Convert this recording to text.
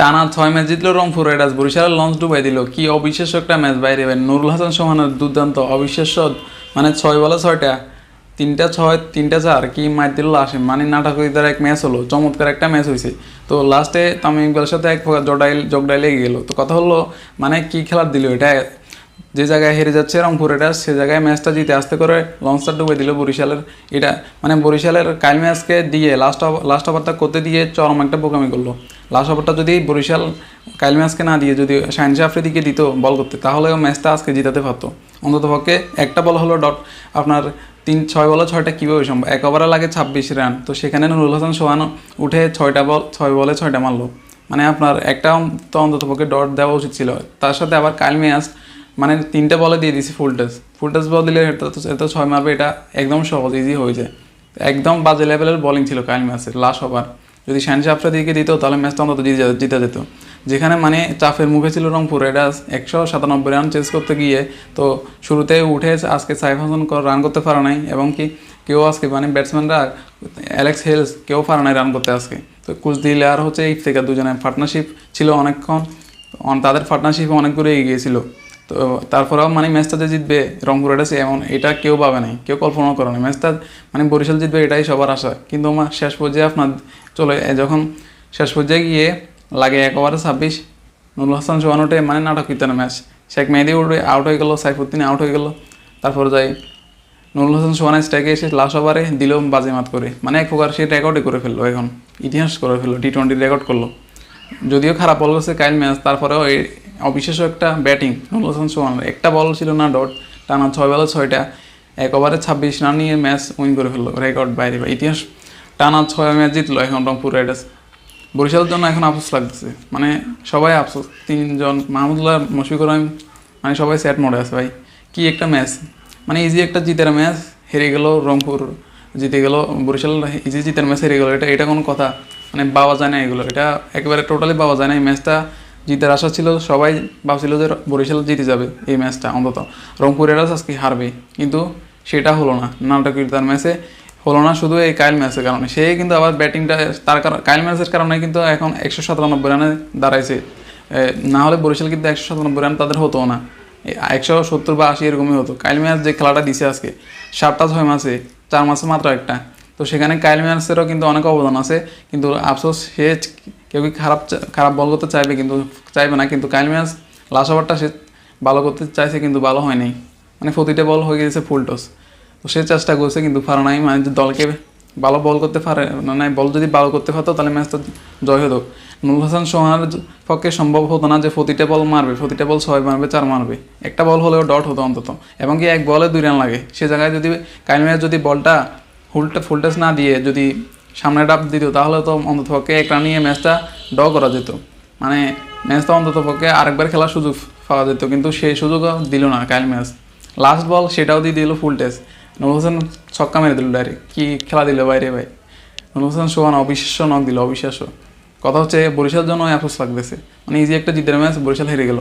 টানা ছয় ম্যাচ জিতলো রংপুর রাইডার্স। বরিশালের লঞ্চ ডুবাই দিল। কি অবিশ্বাস্য একটা ম্যাচ বাইরে এবার নুরুল হাসান সোহানের দুর্দান্ত অবিশ্বাস্য মানে ছয় বলে ছয়টা। তিনটা ছয়, তিনটা চার। কি মার দিল আসে মানে দ্বারা এক ম্যাচ হলো। চমৎকার একটা ম্যাচ হয়েছে তো লাস্টে তামিম ইকবালের সাথে এক প্রকার জডাইল জগডাই লেগে গেল। তো কথা হলো মানে কি খেলার দিল এটা? যে জায়গায় হেরে যাচ্ছে রংপুর, এটা সে জায়গায় ম্যাচটা জিতে আসতে করে লঞ্চটা ডুবে দিল বরিশালের। এটা মানে বরিশালের কাইল ম্যাচকে দিয়ে লাস্ট লাস্ট ওভারটা করতে দিয়ে চরম একটা বোকামি করল। লাস্ট ওভারটা যদি বরিশাল কাইল ম্যাচকে না দিয়ে যদি শাহিনশা আফ্রিদিকে দিত বল করতে তাহলে ম্যাচটা আজকে জিতাতে পারতো। অন্তত পক্ষে একটা বল হলো ডট আপনার তিন, ছয় বলে ছয়টা কীভাবে সম্ভব? এক ওভারে লাগে ছাব্বিশ রান তো সেখানে নুরুল হাসান, সোহান উঠে ছয়টা বল ছয় বলে ছয়টা মারলো। মানে আপনার একটা তো অন্তত পক্ষে ডট দেওয়া উচিত ছিল। তার সাথে আবার কাইল ম্যাচ মানে তিনটে বলে দিয়ে দিছি ফুল টাচ ফুল টাচ বল দিলে এটা তো, এটা ছয় মারবে, এটা একদম সহজ ইজি হয়ে যায়। একদম বাজে লেভেলের বোলিং ছিল কাইল ম্যাচের লাস্ট ওভার যদি শাহিন দিকে দিত, তাহলে ম্যাচটা অন্তত জিতে জিতে যেত। যেখানে মানে চাপের মুখে ছিল রংপুর রাইডার্স একশো সাতানব্বই রান চেস করতে গিয়ে, তো শুরুতে উঠে আজকে সাইফ হাসান রান করতে পারে নাই, এবং কি কেউ আজকে মানে ব্যাটসম্যানরা অ্যালেক্স হেলস কেউ পারে নাই রান করতে আজকে। তো কুচদিল আর হচ্ছে ইফতেকার দুজনের পার্টনারশিপ ছিল অনেকক্ষণ, অন- তাদের পার্টনারশিপ অনেক দূরে এগিয়ে গিয়েছিল। তো তারপরেও মানে ম্যাচটা যে জিতবে রংপুর রাইডার্স এমন এটা কেউ পাবে নাই, কেউ কল্পনা করে নাই। ম্যাচটা মানে বরিশাল জিতবে এটাই সবার আশা। কিন্তু আমার শেষ পর্যায়ে আপনার চলে যখন শেষ পর্যায়ে গিয়ে লাগে এক ওভারে ছাব্বিশ, নুরুল হাসান সোহান ওঠে মানে নাটক কীর্তনের ম্যাচ। শেখ মেহেদি উঠে আউট হয়ে গেল, সাইফুদ্দিন আউট হয়ে গেল। তারপর যাই নুরুল হাসান সোহানের স্ট্রাইকে এসে লাস্ট ওভারে দিল বাজিমাত করে। মানে এক প্রকার সে রেকর্ডই করে ফেলল এখন, ইতিহাস করে ফেলল টি টোয়েন্টি রেকর্ড করল। যদিও খারাপ বল গেছে কাইল ম্যাচ, তারপরেও অবিশ্বাস্য একটা ব্যাটিং নুরুল হাসান একটা বল ছিল না, ডট। টানা ছয় বলে ছয়টা। এক ওভারে ছাব্বিশ রান নিয়ে ম্যাচ উইন করে ফেলল রেকর্ড বাইরে। বা ইতিহাস টানা ছয় ম্যাচ জিতলো এখন রংপুর রাইডার্স বরিশালের জন্য এখন আফসোস লাগতেছে মানে সবাই আফসোস। তিনজন, মাহমুদুল্লাহ, মশফিকুর রহিম মানে সবাই স্যাট মোডে আছে ভাই। কি একটা ম্যাচ মানে ইজি একটা জিতের ম্যাচ হেরে গেল রংপুর, জিতে গেল বরিশাল ইজি জিতের ম্যাচ হেরে গেল। এটা এটা কোনো কথা। মানে পাওয়া যায় না এগুলো। এটা একেবারে টোটালি পাওয়া যায় না এই ম্যাচটা জিতার আশা ছিল, সবাই ভাবছিল যে বরিশাল জিতে যাবে এই ম্যাচটা, অন্তত। রংপুর রাইডার্স আজকে হারবে, কিন্তু সেটা হলো না। নাটকীয়তার ম্যাচে হলো না, শুধু এই কাইল ম্যাচের কারণে। সে কিন্তু আবার ব্যাটিংটা, তার কারণ কাইল ম্যাচের কারণে কিন্তু এখন একশো সাতানব্বই রানে দাঁড়াইছে। না হলে বরিশাল কিন্তু একশো সাতানব্বই রান তাদের হতো না। একশো সত্তর বা আশি এরকমই হতো। কাইল ম্যাচ যে খেলাটা দিছে আজকে, সাতটা ছয় মাসে, চার মাসে মাত্র একটা। তো সেখানে কাইল ম্যাচেরও কিন্তু অনেক অবদান আছে, কিন্তু আফসোস, সে কেউ কি খারাপ খারাপ বল করতে চাইবে কিন্তু, চাইবে না, কিন্তু কাইল ম্যাচ লাস্ট ওভারটা সে ভালো করতে চাইছে কিন্তু ভালো হয় নাই মানে প্রতিটা বল হয়ে গেছে ফুল টস তো সে চেষ্টা করছে কিন্তু পারে নাই মানে দলকে ভালো বল করতে পারে মানে বল যদি ভালো করতে পারতো তাহলে ম্যাচটা জয় হতো। নুরুল হাসান সোহানের পক্ষে সম্ভব হতো না যে প্রতিটা বল মারবে, প্রতিটা বল ছয় মারবে, চার মারবে। একটা বল হলেও ডট হতো অন্তত। এবং কি এক বলে দুই রান লাগে। সে জায়গায় যদি কাইল যদি বলটা ফুলটা ফুল টাচ না দিয়ে যদি সামনে ডাব দিত, তাহলে তো অন্তত পক্ষে এক রান নিয়ে ম্যাচটা ড করা যেত। মানে ম্যাচটা অন্তত পক্ষে আরেকবার খেলার সুযোগ পাওয়া যেত, কিন্তু সেই সুযোগও দিল না কাইল ম্যাচ। লাস্ট বল সেটাও দিয়ে দিল ফুল টেস্ট নুরুল হোসেন ছক্কা মেরে দিল ডাইরেক্ট কি খেলা দিল বাইরে ভাই? নুরুল হোসেন সোহান অবিশ্বাস্য নক দিল, অবিশ্বাস্য। কথা হচ্ছে বরিশাল জন্য আফসোস লাগতেছে। মানে ইজি একটা জিতের ম্যাচ, বরিশাল হেরে গেল।